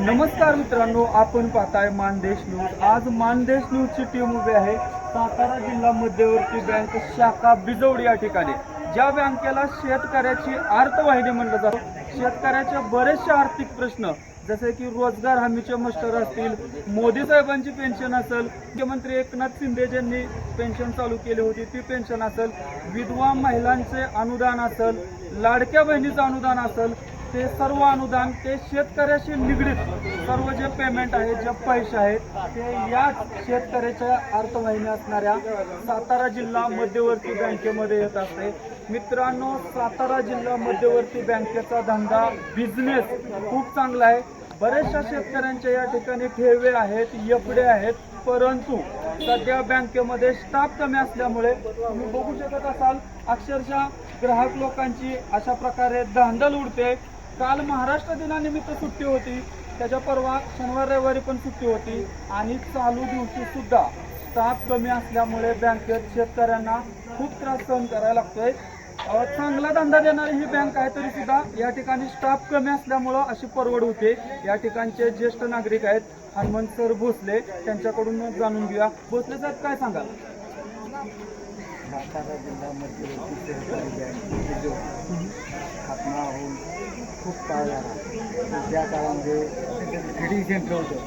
नमस्कार मित्रांनो आपण पाहताय मानदेश न्यूज. आज मानदेश न्यूजची टीम उभी आहे सातारा जिल्हा मध्यवर्ती बँक शाखा बिजवडी या ठिकाणी ज्या बँकेला शेतकऱ्याची अर्थवाहिनी म्हणलं जातं. शेतकऱ्याचे बरेचसे आर्थिक प्रश्न जसे की रोजगार हमीचे मस्टर असतील मोदी साहेबांची पेन्शन असेल मुख्यमंत्री एकनाथ शिंदे ज्यांनी पेन्शन चालू केली होती ती पेन्शन असेल विधवा महिलांचे अनुदान असेल लाडक्या बहिणीचं अनुदान असेल ते सर्व अनुदान ते शेतकऱ्याशी निगडीत सर्व जे पेमेंट आहे जे पैसे आहेत ते याच शेतकऱ्याच्या अर्थवाहिनी असणाऱ्या सातारा जिल्हा मध्यवर्ती बँकेमध्ये येत असते. मित्रांनो सातारा जिल्हा मध्यवर्ती बँकेचा धंदा बिझनेस खूप चांगला आहे. बऱ्याचशा शेतकऱ्यांच्या या ठिकाणी ठेवे आहेत एफडे आहेत परंतु सध्या बँकेमध्ये स्टाफ कमी असल्यामुळे तुम्ही बघू शकत असाल अक्षरशः ग्राहक लोकांची अशा प्रकारे धांदल उडते. काल महाराष्ट्र दिनानिमित्त सुट्टी होती. त्याच्या परवा शनिवार रविवारी पण सुट्टी होती. आणि चालू दिवशी सुद्धा स्टाफ कमी असल्यामुळे बँकेत शेतकऱ्यांना खूप त्रास सहन करायला लागतोय. चांगला धंदा देणारी ही बँक आहे तरी सुद्धा या ठिकाणी स्टाफ कमी असल्यामुळं अशी परवड होते. या ठिकाणचे ज्येष्ठ नागरिक आहेत हनुमंत सर भोसले. त्यांच्याकडून जाणून घेऊया. भोसले साहेब काय सांगाल? सातारा जिल्हा मध्यवर्ती सहकारी बँक जो स्थापना होऊन खूप काळ झाला. त्या काळामध्ये फिडिंग सेंटर होतं.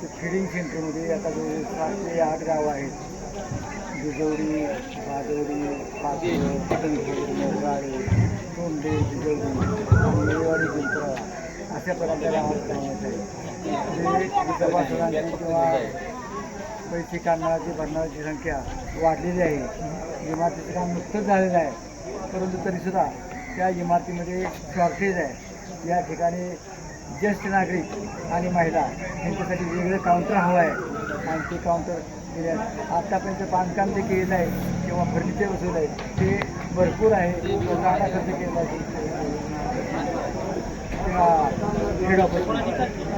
ते फिडिंग सेंटरमध्ये आता जो सात ते आठ गावं आहेत. बिजवडी बाजवडी पाचवड पटणपूर मोरगाडे तोंडे बिजवडी मेवाडी चिंचरा अशा प्रकारच्या गावात कामात आहे जे सभासदांची किंवा पैसे काढणाऱ्याची भरणाऱ्याची संख्या वाढलेली आहे. इमारतीचं काम नुकतंच झालेलं आहे. परंतु तरीसुद्धा त्या इमारतीमध्ये शॉर्टेज आहे. या ठिकाणी ज्येष्ठ नागरिक आणि महिला यांच्यासाठी वेगळं काउंटर हवं आहे. आणि ते काउंटर दिले आत्तापर्यंत बांधकाम जे केलेलं आहे किंवा फर्निचर वसूल आहे ते भरपूर आहे. जागा खर्च केलेला आहे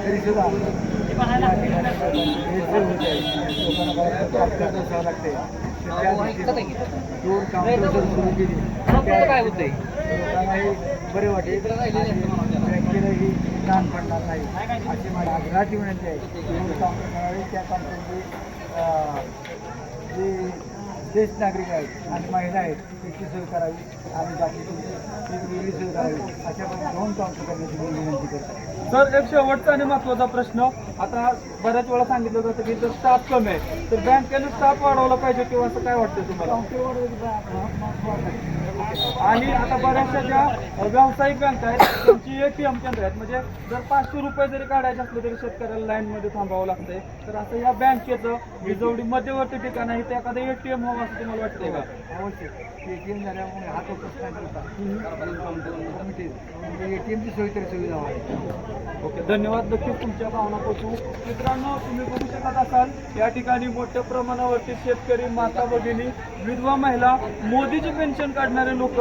तरीसुद्धा या होत काय बरे वाटेल ताण पडणार नाही अशी मला आग्रहाची विनंती आहे करावे त्या जे ज्येष्ठ नागरिक आहेत आणि महिला आहेत त्याची सोय करावी आणि बाकीची वेगळी सोय करावी अशा पण दोन काउंटर करण्याची विनंती करतो सर एक शेवटचा आणि महत्त्वाचा प्रश्न आता बऱ्याच वेळा सांगितलं जातं की जर स्टाफ कमी आहे. तर बँकेनं स्टाफ वाढवला पाहिजे किंवा असं काय वाटतं तुम्हाला? आणि आता बऱ्याचशा ज्या व्यावसायिक बँक आहेत त्यांची एटीएम केंद्र आहेत. म्हणजे जर पाचशे रुपये जरी काढायचे असले तरी शेतकऱ्याला लाईनमध्ये थांबावं लागतंय. तर असं या बँकेचं विजवडी मध्यवर्ती ठिकाण आहे ते एखादं एटीएम हवं असं तुम्हाला वाटतंय का? आवश्यक. एटीएम झाल्यामुळे हा तो प्रश्न एटीएमची सोय तरी सुविधा ओके धन्यवाद. नक्कीच तुमच्या भावना पोचू मित्रांनो तुम्ही बघू शकत असाल या ठिकाणी मोठ्या प्रमाणावरती शेतकरी माता भगिनी विधवा महिला मोदीची पेन्शन काढणारे लोक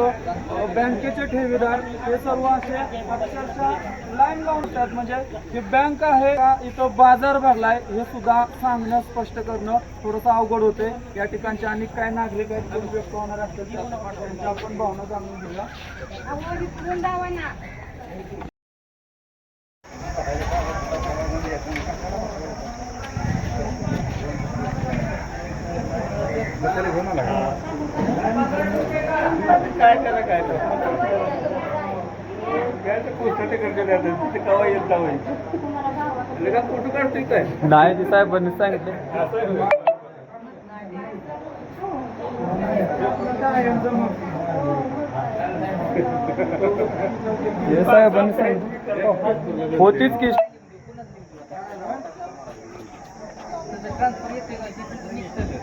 बँकेचे ठेवीदार हे सर्व असे अक्षरशः लाईन लावून असतात म्हणजे ही बँक आहे का इथं बाजार भरलाय हे सुद्धा सांगणं स्पष्ट करणं थोडंसं अवघड होते. या ठिकाणचे आणि काय नागरिक आहेत जे व्यक्त होणार असतील त्यांच्या आपण भावना जाणून घेऊया. काय करा काय काय तर पोस्टाचे करते जातात तिथे कवा येत जावं का फोटो काढतोय काय? नाही ते साहेबांनी सांगितलं. हे साहेबांनी सांगितलं. होतीच की. transferir pela equipe de Ministério.